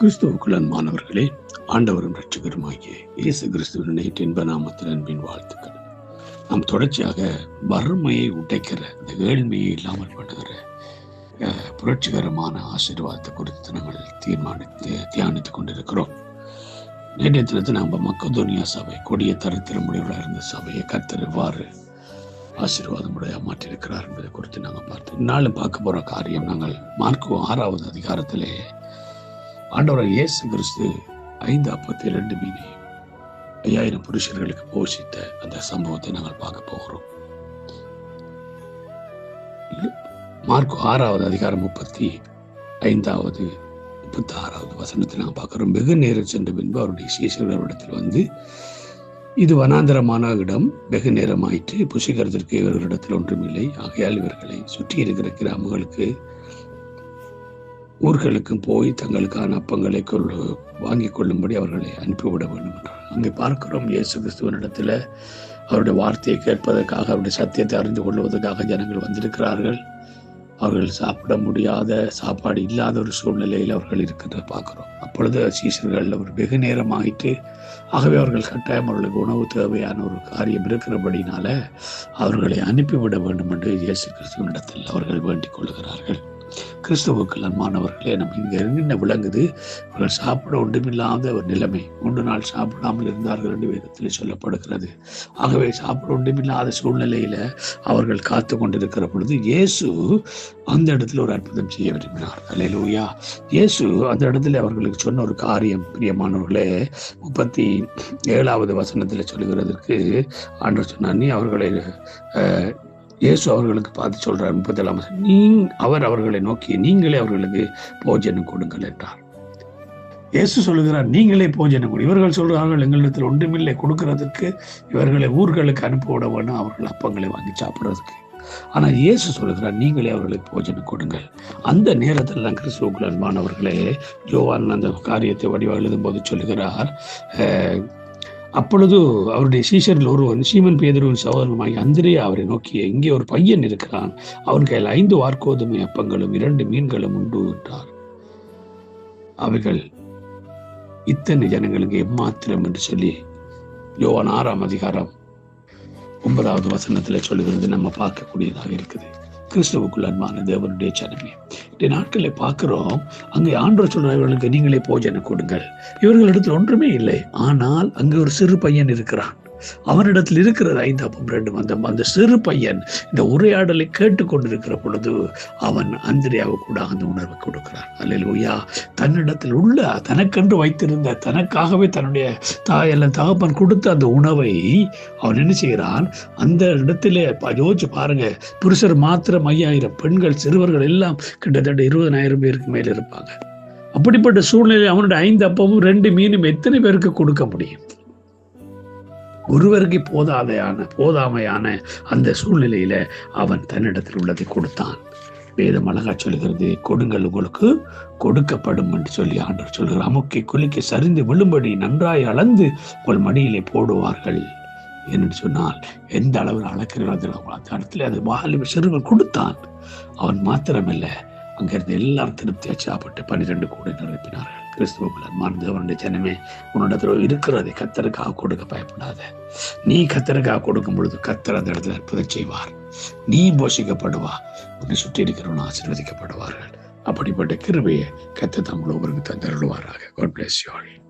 கிறிஸ்துவுக்குள் அன்பானவர்களே ஆண்டவரும் ரட்சகருமாகிய இயேசு கிறிஸ்துவின் நேற்று இன்ப நாமத்தில் அன்பின் வாழ்த்துக்கள். நாம் தொடர்ச்சியாக வறுமையை உடைக்கிற இந்த ஏழ்மையை இல்லாமல் பண்ணுகிற புரட்சிகரமான ஆசீர்வாதத்தை குறித்து நாங்கள் தீர்மானித்து தியானித்துக் கொண்டிருக்கிறோம். நேற்றைய தினத்தில் நாம் மக்கதோனியா சபை கொடிய தரத்திரமுடையவராக இருந்த சபையை கர்த்தர் எவ்வாறு ஆசீர்வாதமுடைய மாற்றியிருக்கிறார் என்பதை குறித்து நாங்கள் பார்த்து இந்நாளும் பார்க்க போகிற காரியம் நாங்கள் மார்க்கு ஆறாவது அதிகாரத்திலே ஆண்டவராக இயேசு கிறிஸ்து ஐந்து அப்பத்தி ரெண்டு மீனையும் ஐயாயிரம் புருஷர்களுக்கு போஷித்த அந்த சம்பவத்தை நாங்கள் பார்க்க போகிறோம். மார்க்கு ஆறாவது அதிகாரம் முப்பத்தி ஐந்தாவது முப்பத்தி ஆறாவது வசனத்தை நாங்கள் பார்க்குறோம். வெகு நேரம் சென்ற பின்பு அவருடைய சீசர்களிடத்தில் வந்து இது வனாந்தரமான இடம் வெகு நேரமாயிற்று புசிக்கிறதற்கு இவர்களிடத்தில் ஒன்றுமில்லை ஆகையால் இவர்களை சுற்றி இருக்கிற கிராமங்களுக்கு ஊர்களுக்கும் போய் தங்களுக்கான அப்பங்களை கொள்ளு வாங்கி கொள்ளும்படி அவர்களை அனுப்பிவிட வேண்டும் என்றார். அங்கே பார்க்கிறோம் இயேசு கிறிஸ்துவனிடத்தில் அவருடைய வார்த்தையை கேட்பதற்காக அவருடைய சத்தியத்தை அறிந்து கொள்வதற்காக ஜனங்கள் வந்திருக்கிறார்கள். அவர்கள் சாப்பிட முடியாத சாப்பாடு இல்லாத ஒரு சூழ்நிலையில் அவர்கள் இருக்கிறத பார்க்குறோம். அப்பொழுது சீசர்கள் அவர் வெகு நேரம் ஆயிட்டு ஆகவே அவர்கள் கட்டாயம் அவர்களுக்கு உணவு தேவையான ஒரு காரியம் இருக்கிறபடினால அவர்களை அனுப்பிவிட வேண்டும் என்று இயேசு கிறிஸ்துவனிடத்தில் அவர்கள் வேண்டிக் கொள்கிறார்கள். கிறிஸ்துவுக்கு அன்பானவர்களே நம்ம இங்கே என்ன விளங்குது? அவர்கள் சாப்பிட ஒன்றுமில்லாத ஒரு நிலைமை. மூன்று நாள் சாப்பிடாமல் இருந்தார்கள் என்று வேதத்தில் சொல்லப்படுகிறது. ஆகவே சாப்பிட ஒன்றுமில்லாத சூழ்நிலையில் அவர்கள் காத்து கொண்டிருக்கிற பொழுது இயேசு அந்த இடத்துல ஒரு அற்புதம் செய்ய விரும்பினார். அலையலூயா இயேசு அந்த இடத்துல அவர்களுக்கு சொன்ன ஒரு காரியம் பிரியமானவர்களே முப்பத்தி ஏழாவது வசனத்தில் சொல்லுகிறதற்கு ஆண்டு சொன்னார் நீ அவர்களை இயேசு அவர்களுக்கு பார்த்து சொல்றார் முப்பத்தேழாம் நீ அவர் அவர்களை நோக்கி நீங்களே அவர்களுக்கு போஜனம் கொடுங்கள் என்றார். இயேசு சொல்லுகிறார் நீங்களே போஜனம் கொடு இவர்கள் சொல்றார்கள் எங்களிடத்தில் ஒன்றுமில்லை கொடுக்கறதுக்கு இவர்களை ஊர்களுக்கு அனுப்ப விட வேணும் அவர்கள் அப்பங்களை வாங்கி சாப்பிட்றதுக்கு. ஆனா இயேசு சொல்லுகிறார் நீங்களே அவர்களுக்கு போஜனம் கொடுங்கள். அந்த நேரத்தில் தான் கிறிஸ்துவுக்குள் அன்பானவர்களே யோவான் அந்த காரியத்தை வடிவம் எழுதும்போது சொல்லுகிறார் அப்பொழுது அவருடைய சீஷரில் ஒருவன் சீமன் பேதருவின் சகோதரனுமாகி அந்திரே அவரை நோக்கி இங்கே ஒரு பையன் இருக்கிறான். அவன் கையில் ஐந்து வார்க்கோதுமை அப்பங்களும் இரண்டு மீன்களும் உண்டு என்றார். அவைகள் இத்தனை ஜனங்களுக்கு எம்மாத்திரம் என்று சொல்லி யோவான் ஆறாம் அதிகாரம் ஒன்பதாவது வசனத்தில் சொல்லுகிறது நம்ம பார்க்கக்கூடியதாக இருக்குது. கிறிஸ்துவுக்குள் அன்பான தேவனுடைய ஜனமே இந்த நாட்களை பார்க்கிறோம். அங்கே ஆண்டவர் சொல்ற இவர்களுக்கு நீங்களே போஜனை கொடுங்கள். இவர்களிடத்தில் ஒன்றுமே இல்லை. ஆனால் அங்கே ஒரு சிறு பையன் இருக்கிறான். அவனிடத்தில் இருக்கிறது ஐந்து அப்பம் ரெண்டு அந்த அந்த சிறு பையன் இந்த உரையாடலை கேட்டுக்கொண்டிருக்கிற பொழுது அவன் அந்திரியாவை கூட அந்த உணர்வை கொடுக்கிறான். அல்லேலூயா. தன்னிடத்தில் உள்ள தனக்கென்று வைத்திருந்த தனக்காகவே தன்னுடைய தாயெல்லாம் தகப்பன் கொடுத்த அந்த உணவை அவன் என்ன செய்கிறான்? அந்த இடத்திலே யோசிச்சு பாருங்க. புருஷர் மாத்திரம் ஐயாயிரம் பெண்கள் சிறுவர்கள் எல்லாம் கிட்டத்தட்ட இருபதனாயிரம் பேருக்கு மேல இருப்பாங்க. அப்படிப்பட்ட சூழ்நிலை அவனுடைய ஐந்து அப்பவும் ரெண்டு மீனும் எத்தனை பேருக்கு கொடுக்க முடியும்? ஒருவருக்கு போதாதையான போதாமையான அந்த சூழ்நிலையில அவன் தன்னிடத்தில் உள்ளதை கொடுத்தான். வேதம் அழகா சொல்கிறது கொடுங்கள் உங்களுக்கு கொடுக்கப்படும் என்று சொல்லி ஆண்டவர் சொல்கிறார். அமுக்கி குலுக்கி சரிந்து விழும்படி நன்றாய் அளந்து உங்கள் மடியிலே போடுவார்கள் என்று சொன்னால் எந்த அளவில் அளக்கிறார்கள் அந்த இடத்துல அது வாலிப சிறுவன் கொடுத்தான். அவன் மாத்திரமில்லை அங்கிருந்து எல்லாரும் திருப்தியாக சாப்பிட்டு பன்னிரெண்டு கூட நிரப்பினார்கள். கிறிஸ்துவுக்குள்ள மருந்தவருடைய ஜனமே உன்னிடத்தில் இருக்கிறதை கத்தருக்காக கொடுக்க பயப்படாத. நீ கத்தருக்காக கொடுக்கும் பொழுது கத்தர் அந்த இடத்துல அற்புதம் செய்வார். நீ போஷிக்கப்படுவா உன்னை சுற்றி இருக்கிறவன் ஆசீர்வதிக்கப்படுவார்கள். அப்படிப்பட்ட கிருபையை கத்தை தமிழ் ஒவ்வொருக்கு தந்தருள்வாராக. God bless you all